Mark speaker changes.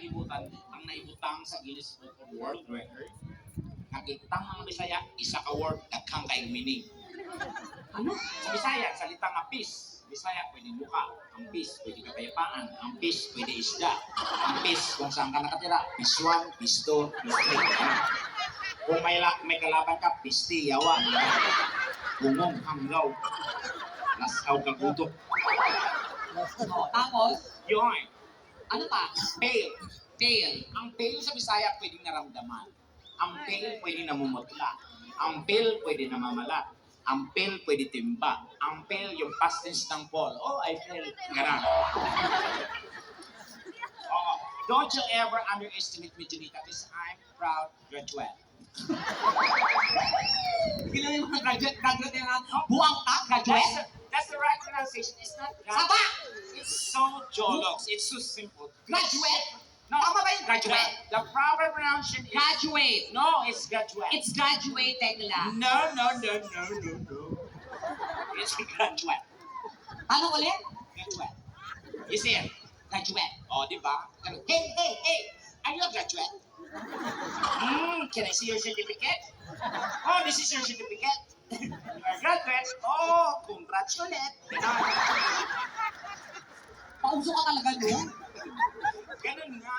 Speaker 1: kalibutan ang naibutang sa Guinness Book of World Record. Nakitang mga Bisaya, isa ka word, daghang kay meaning.
Speaker 2: Ano?
Speaker 1: Sa Bisaya, salita nga peace. Bisaya, pwede buka. Ang peace, pwede kapayapaan. Ang peace, pwede isda. Ang peace, kung saan ka nakatira. Peace 1, peace 2, peace 3. Kung may, la- may kalaban ka, peace 3, yawa. Bungong, hanggaw. Lasaw ka gutok.
Speaker 2: Oh, tapos,
Speaker 1: Yun.
Speaker 2: Ano pa?
Speaker 1: Pale.
Speaker 2: Fail.
Speaker 1: Ang pale sa Bisaya pwedeng naramdaman. Ang pale pwede namumutla. Ang pale pwede namamalat. Ang pale pwede timba. Ang pale yung past tense ng Paul. Oh, I feel. Ganun. Oo. Don't you ever underestimate me, Janika, because I'm proud graduate.
Speaker 2: Bigla yung mga graduate, graduate yung mga buwang ka, graduate.
Speaker 1: That's the, that's the right pronunciation. It's not
Speaker 2: Saba!
Speaker 1: Jologs. It's so simple.
Speaker 2: Graduate.
Speaker 1: No,
Speaker 2: Tama ba yung graduate?
Speaker 1: The, the proper pronunciation is...
Speaker 2: Graduate.
Speaker 1: No, it's graduate.
Speaker 2: It's graduated nila.
Speaker 1: No, no, no, no, no, no. It's graduate.
Speaker 2: Paano ulit?
Speaker 1: Graduate. You see it?
Speaker 2: Graduate.
Speaker 1: Oh, di ba? Hey, hey, hey! Are you a graduate? Hmm, can I see your certificate? Oh, this is your certificate. You're a graduate. Oh, congrats ulit. Ganun.
Speaker 2: Pauso ka talaga, no?
Speaker 1: Ganun nga.